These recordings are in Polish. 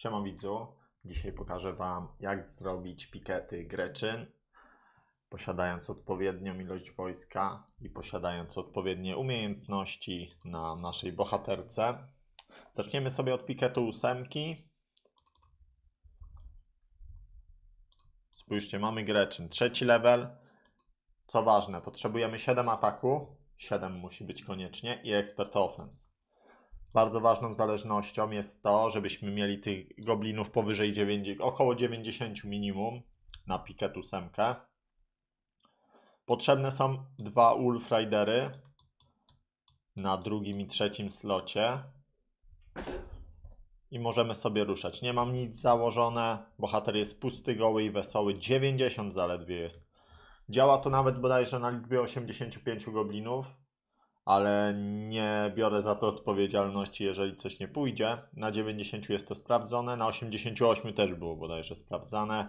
Siema widzu, dzisiaj pokażę Wam jak zrobić pikety Greczyn posiadając odpowiednią ilość wojska i posiadając odpowiednie umiejętności na naszej bohaterce. Zaczniemy sobie od piketu ósemki. Spójrzcie, mamy Greczyn, trzeci level. Co ważne, potrzebujemy 7 ataku, 7 musi być koniecznie i expert offense. Bardzo ważną zależnością jest to, żebyśmy mieli tych goblinów powyżej 9, około 90 minimum na piket ósemkę. Potrzebne są dwa Wolf Ridery na drugim i trzecim slocie. I możemy sobie ruszać. Nie mam nic założone. Bohater jest pusty, goły i wesoły. 90 zaledwie jest. Działa to nawet bodajże na liczbie 85 goblinów, ale nie biorę za to odpowiedzialności, jeżeli coś nie pójdzie. Na 90 jest to sprawdzone, na 88 też było bodajże sprawdzane,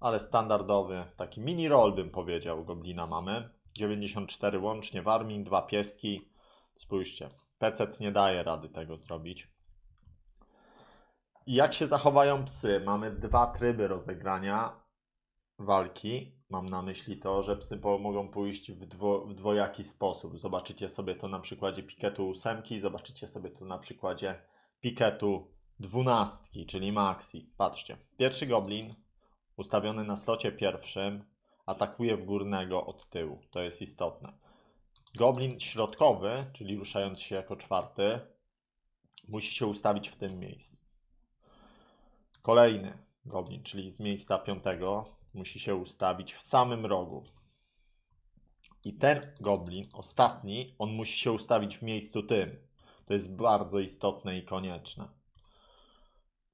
ale standardowy, taki mini roll bym powiedział, goblina mamy. 94 łącznie w armii, dwa pieski. Spójrzcie, PC nie daje rady tego zrobić. Jak się zachowają psy? Mamy dwa tryby rozegrania walki. Mam na myśli to, że psy mogą pójść w, dwo, w dwojaki sposób. Zobaczycie sobie to na przykładzie piketu ósemki, zobaczycie sobie to na przykładzie piketu dwunastki, czyli maxi. Patrzcie, pierwszy goblin ustawiony na slocie pierwszym atakuje w górnego od tyłu. To jest istotne. Goblin środkowy, czyli ruszając się jako czwarty, musi się ustawić w tym miejscu. Kolejny goblin, czyli z miejsca piątego, musi się ustawić w samym rogu. I ten goblin, ostatni, on musi się ustawić w miejscu tym. To jest bardzo istotne i konieczne.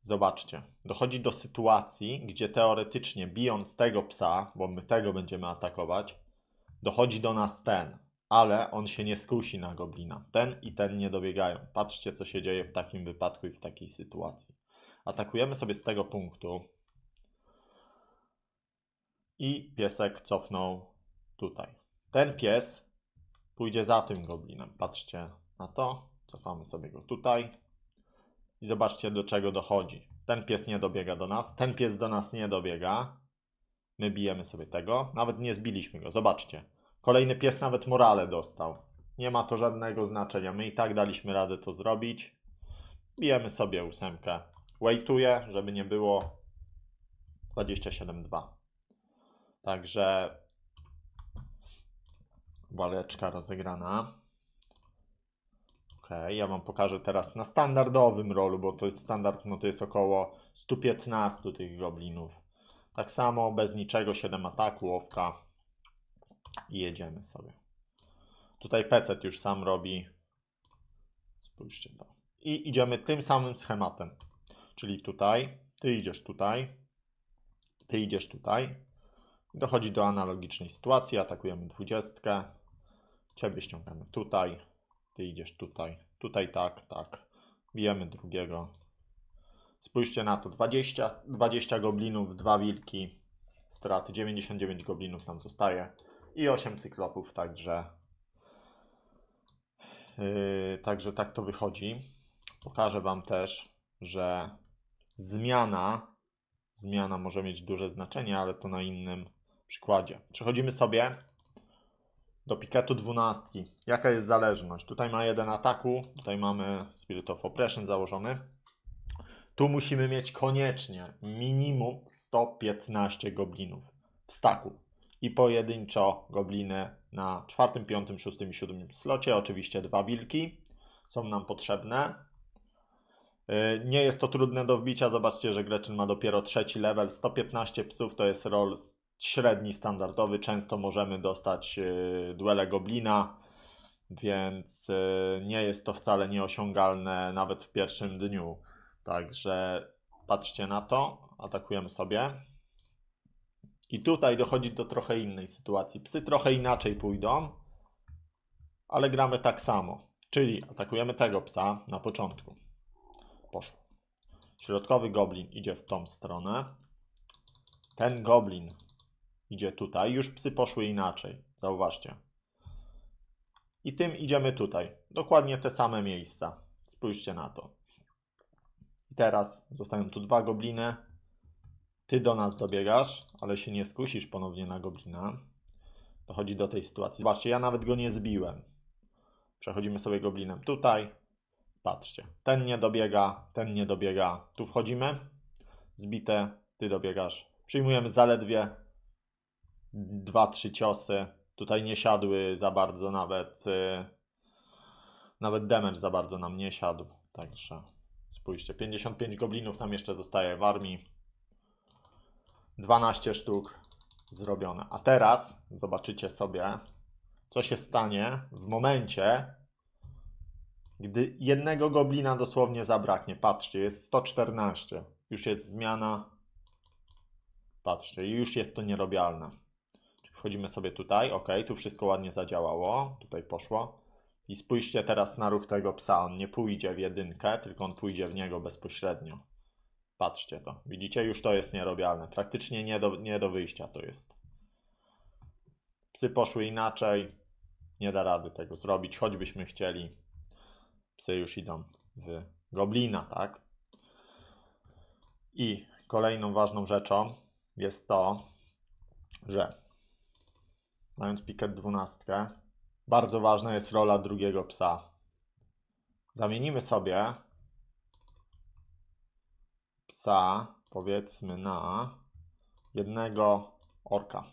Zobaczcie, dochodzi do sytuacji, gdzie teoretycznie bijąc tego psa, bo my tego będziemy atakować, dochodzi do nas ten, ale on się nie skusi na goblina. Ten i ten nie dobiegają. Patrzcie, co się dzieje w takim wypadku i w takiej sytuacji. Atakujemy sobie z tego punktu i piesek cofnął tutaj. Ten pies pójdzie za tym goblinem. Patrzcie na to. Cofamy sobie go tutaj. I zobaczcie, do czego dochodzi. Ten pies nie dobiega do nas, ten pies do nas nie dobiega. My bijemy sobie tego. Nawet nie zbiliśmy go. Zobaczcie. Kolejny pies nawet morale dostał. Nie ma to żadnego znaczenia. My i tak daliśmy radę to zrobić. Bijemy sobie ósemkę. Waituję, żeby nie było 27-2. Także waleczka rozegrana. Ok, ja Wam pokażę teraz na standardowym rolu, bo to jest standard, no to jest około 115 tych goblinów. Tak samo, bez niczego, 7 ataku, łowka i jedziemy sobie. Tutaj PC już sam robi. Spójrzcie to. I idziemy tym samym schematem. Czyli tutaj, ty idziesz tutaj, ty idziesz tutaj. Dochodzi do analogicznej sytuacji, atakujemy dwudziestkę. Ciebie ściągamy tutaj, ty idziesz tutaj, tutaj tak, tak. Bijemy drugiego. Spójrzcie na to, 20, 20 goblinów, 2 wilki, straty, 99 goblinów nam zostaje i 8 cyklopów, także yy, także tak to wychodzi. Pokażę Wam też, że zmiana zmiana może mieć duże znaczenie, ale to na innym przykładzie. Przechodzimy sobie do piketu dwunastki. Jaka jest zależność? Tutaj ma jeden ataku, tutaj mamy Spirit of Oppression założony. Tu musimy mieć koniecznie minimum 115 goblinów w staku. I pojedynczo gobliny na czwartym, piątym, szóstym i siódmym slocie. Oczywiście dwa wilki są nam potrzebne. Yy, Nie jest to trudne do wbicia. Zobaczcie, że Gretchen ma dopiero trzeci level. 115 psów to jest roll średni, standardowy. Często możemy dostać yy, duele goblina, więc yy, nie jest to wcale nieosiągalne nawet w pierwszym dniu. Także patrzcie na to. Atakujemy sobie. I tutaj dochodzi do trochę innej sytuacji. Psy trochę inaczej pójdą, ale gramy tak samo. Czyli atakujemy tego psa na początku. Poszło. Środkowy goblin idzie w tą stronę. Ten goblin idzie tutaj. Już psy poszły inaczej. Zauważcie. I tym idziemy tutaj. Dokładnie te same miejsca. Spójrzcie na to. I teraz zostają tu dwa gobliny. Ty do nas dobiegasz, ale się nie skusisz ponownie na goblina. Dochodzi do tej sytuacji. Zobaczcie, ja nawet go nie zbiłem. Przechodzimy sobie goblinem tutaj. Patrzcie, ten nie dobiega, ten nie dobiega. Tu wchodzimy. Zbite, ty dobiegasz. Przyjmujemy zaledwie 2-3 ciosy. Tutaj nie siadły za bardzo nawet. y, Nawet damage za bardzo nam nie siadł. Także spójrzcie, 55 goblinów nam jeszcze zostaje w armii. 12 sztuk zrobione. A teraz zobaczycie sobie, co się stanie w momencie, gdy jednego goblina dosłownie zabraknie. Patrzcie, jest 114. Już jest zmiana. Patrzcie, już jest to nierobialne. Wchodzimy sobie tutaj, ok, tu wszystko ładnie zadziałało, tutaj poszło. I spójrzcie teraz na ruch tego psa, on nie pójdzie w jedynkę, tylko on pójdzie w niego bezpośrednio. Patrzcie to, widzicie, już to jest nierobialne, praktycznie nie do, nie do wyjścia to jest. Psy poszły inaczej, nie da rady tego zrobić, choćbyśmy chcieli. Psy już idą w goblina, tak? I kolejną ważną rzeczą jest to, że mając piket 12, bardzo ważna jest rola drugiego psa. Zamienimy sobie psa, powiedzmy, na jednego orka.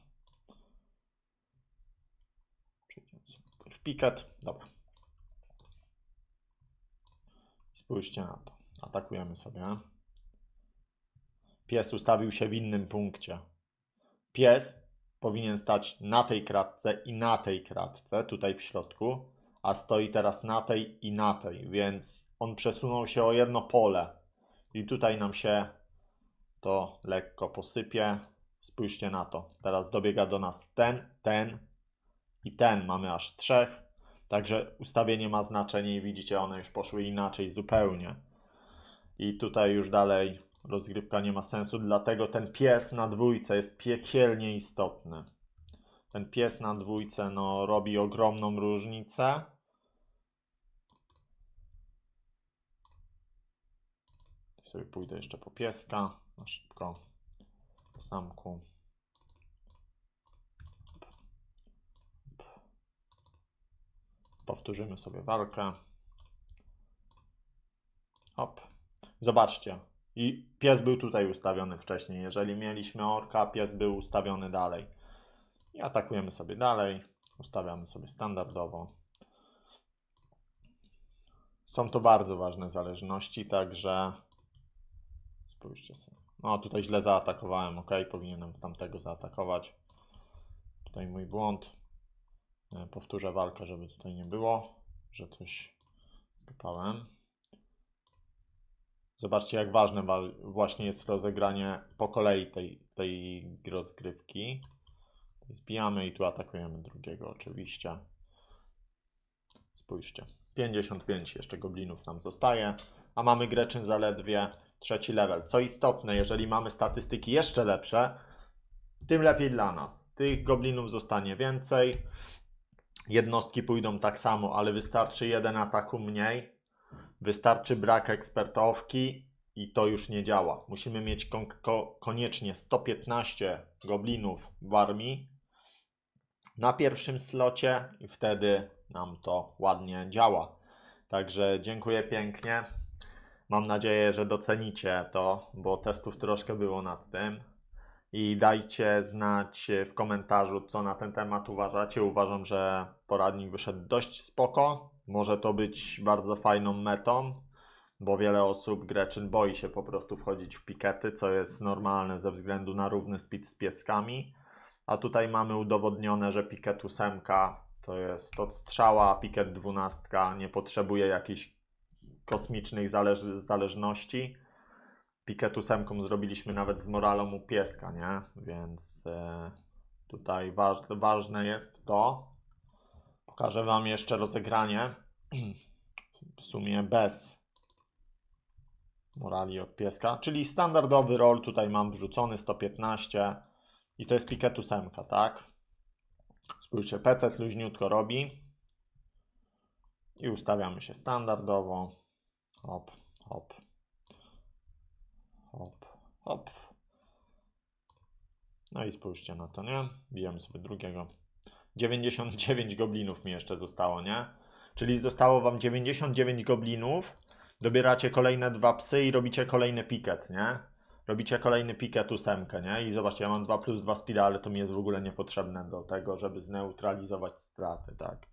W piket. Dobra. Spójrzcie na to. Atakujemy sobie. Pies ustawił się w innym punkcie. Pies powinien stać na tej kratce i na tej kratce, tutaj w środku, a stoi teraz na tej i na tej, więc on przesunął się o jedno pole. I tutaj nam się to lekko posypie. Spójrzcie na to. Teraz dobiega do nas ten, ten i ten. Mamy aż trzech. Także ustawienie ma znaczenie i widzicie, one już poszły inaczej zupełnie. I tutaj już dalej rozgrywka nie ma sensu, dlatego ten pies na dwójce jest piekielnie istotny. Ten pies na dwójce no, robi ogromną różnicę. Sobie pójdę jeszcze po pieska na szybko w zamku. Powtórzymy sobie walkę. Hop. Zobaczcie. I pies był tutaj ustawiony wcześniej. Jeżeli mieliśmy orka, pies był ustawiony dalej. I atakujemy sobie dalej. Ustawiamy sobie standardowo. Są to bardzo ważne zależności, także spójrzcie sobie. No, tutaj źle zaatakowałem, ok, powinienem tamtego zaatakować. Tutaj mój błąd. E, Powtórzę walkę, żeby tutaj nie było, że coś skopałem. Zobaczcie, jak ważne wa- właśnie jest rozegranie po kolei tej, tej rozgrywki. Zbijamy i tu atakujemy drugiego oczywiście. Spójrzcie. 55 jeszcze goblinów nam zostaje, a mamy Greczyn zaledwie trzeci level. Co istotne, jeżeli mamy statystyki jeszcze lepsze, tym lepiej dla nas. Tych goblinów zostanie więcej. Jednostki pójdą tak samo, ale wystarczy jeden ataku mniej. Wystarczy brak ekspertowki i to już nie działa. Musimy mieć kon- ko- koniecznie 115 goblinów w armii na pierwszym slocie i wtedy nam to ładnie działa. Także dziękuję pięknie. Mam nadzieję, że docenicie to, bo testów troszkę było nad tym. I dajcie znać w komentarzu, co na ten temat uważacie. Uważam, że poradnik wyszedł dość spoko. Może to być bardzo fajną metą, bo wiele osób Greczyn boi się po prostu wchodzić w pikety, co jest normalne ze względu na równy speed z pieskami. A tutaj mamy udowodnione, że piket 8 to jest odstrzała, a piket 12 nie potrzebuje jakichś kosmicznych zależ- zależności. Piket 8 zrobiliśmy nawet z moralą u pieska, nie? Więc e, tutaj waż, ważne jest to. Pokażę Wam jeszcze rozegranie. W sumie bez morali od pieska, czyli standardowy roll tutaj mam wrzucony 115 i to jest piket 8, tak? Spójrzcie, PC luźniutko robi i ustawiamy się standardowo. Hop, hop. Hop. No i spójrzcie na to, nie? Bijemy sobie drugiego. 99 goblinów mi jeszcze zostało, nie? Czyli zostało wam 99 goblinów, dobieracie kolejne dwa psy i robicie kolejny piket, nie? Robicie kolejny piket ósemkę, nie? I zobaczcie, ja mam 2 plus 2 speeda, ale to mi jest w ogóle niepotrzebne do tego, żeby zneutralizować straty, tak?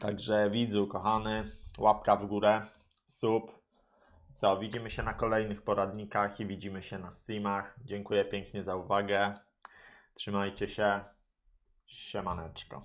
Także widzu, kochany, łapka w górę, sub. Co, widzimy się na kolejnych poradnikach i widzimy się na streamach. Dziękuję pięknie za uwagę. Trzymajcie się. Siemaneczko.